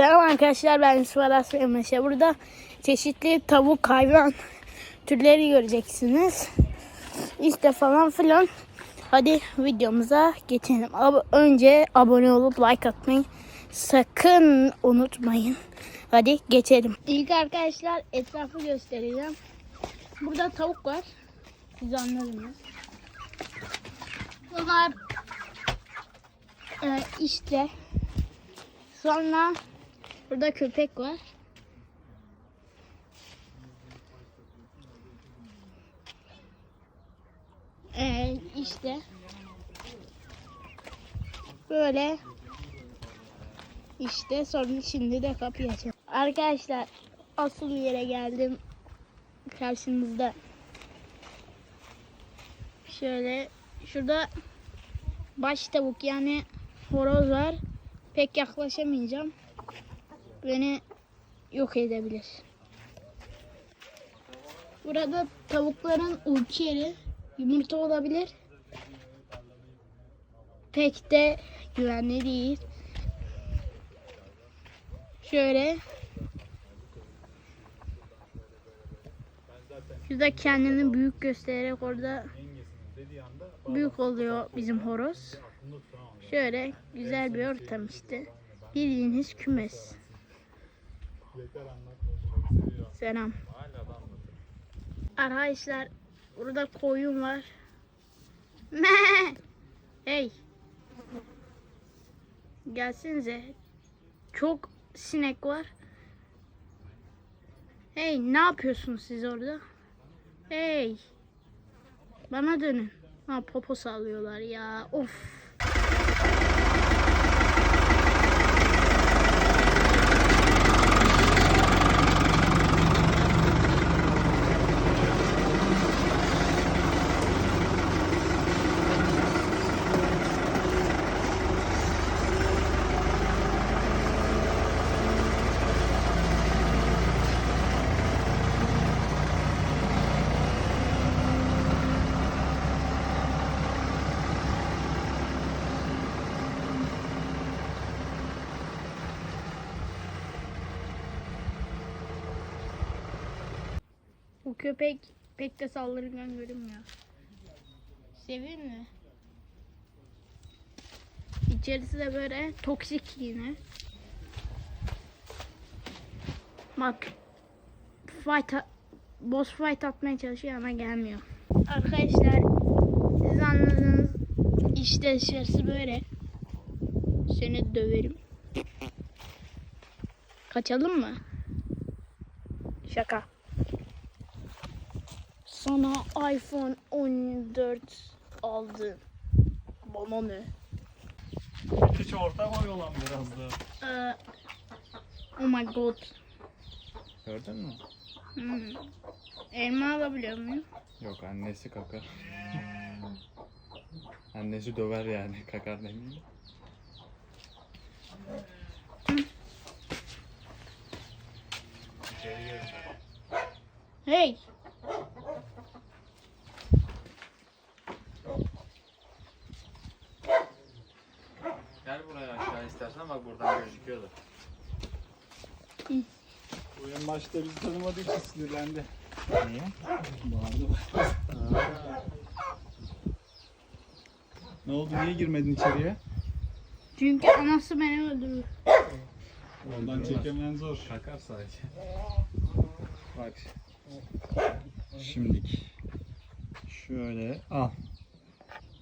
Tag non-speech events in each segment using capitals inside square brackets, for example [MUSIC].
Selam arkadaşlar ben Sıvaras ve Meşe. Burada çeşitli tavuk hayvan türleri göreceksiniz. İşte falan filan. Hadi videomuza geçelim. Ab- önce abone olup like atmayı sakın unutmayın. Hadi geçelim. İlk arkadaşlar etrafı göstereceğim. Burada tavuk var. Siz anladınız. Bunlar e, işte Sonra burada köpek var. Ee, işte böyle işte sonra şimdi de kapıyı açalım. Arkadaşlar asıl yere geldim. Karşınızda. Şöyle şurada baş tavuk yani horoz var pek yaklaşamayacağım. Beni yok edebilir. Burada tavukların uyku yeri yumurta olabilir. Pek de güvenli değil. Şöyle Şurada kendini büyük göstererek orada büyük oluyor bizim horoz. Şöyle güzel bir ortam işte. Bildiğiniz kümes. Selam. Arkadaşlar burada koyun var. Me. Hey. Gelsenize. Çok sinek var. Hey ne yapıyorsunuz siz orada? Hey. Bana dönün. Ha popo sallıyorlar ya. Of. Bu köpek pek de saldırgan görünmüyor. Seveyim mi? İçerisi de böyle toksik yine. Bak. Fight boss fight atmaya çalışıyor ama gelmiyor. Arkadaşlar siz anladınız. İşte dışarısı böyle. Seni döverim. Kaçalım mı? Şaka. Sana iPhone 14 aldım. Bana ne? Hiç orta boy olan biraz da. Ee, oh my god. Gördün mü? Hmm. Elma alabiliyor muyum? Yok annesi kakar. [LAUGHS] annesi döver yani kakar demeyeyim. Hey. İstersen bak buradan gözüküyordu. Bu en başta bizi tanımadığı için sinirlendi. Niye? Bağırdı. ne oldu? Niye girmedin içeriye? Çünkü anası beni öldürür. Ondan çekemeyen zor. Kakar sadece. Bak. Şimdik. Şöyle al.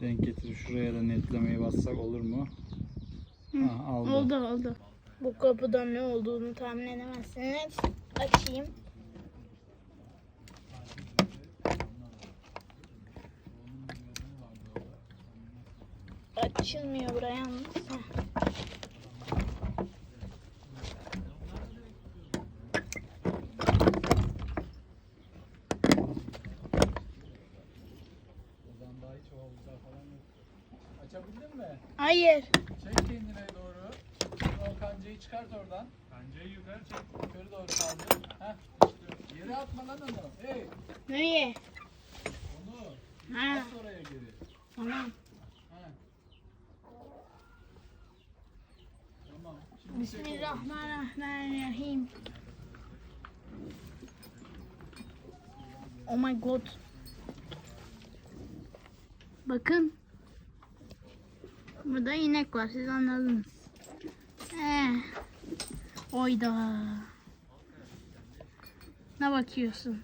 Denk getir. Şuraya da netlemeyi bassak olur mu? Ha, aldı. Oldu oldu. Bu kapıdan ne olduğunu tahmin edemezsiniz. Açayım. Açılmıyor buraya yalnız. Heh. Buradan daha hiç havuzlar falan yok. Açabildin mi? Hayır. Çek kendine doğru. O kancayı çıkart oradan. Kancayı yukarı çek. Yukarı doğru kaldır. Heh, işte. Yere atma lan onu. Hey, Nereye? onu. Ha, At oraya geri. tamam. Heh. Tamam. Şimdi Bismillahirrahmanirrahim. Oh my god. Bakın. Burada inek var siz anladınız. Oyda. Ne bakıyorsun?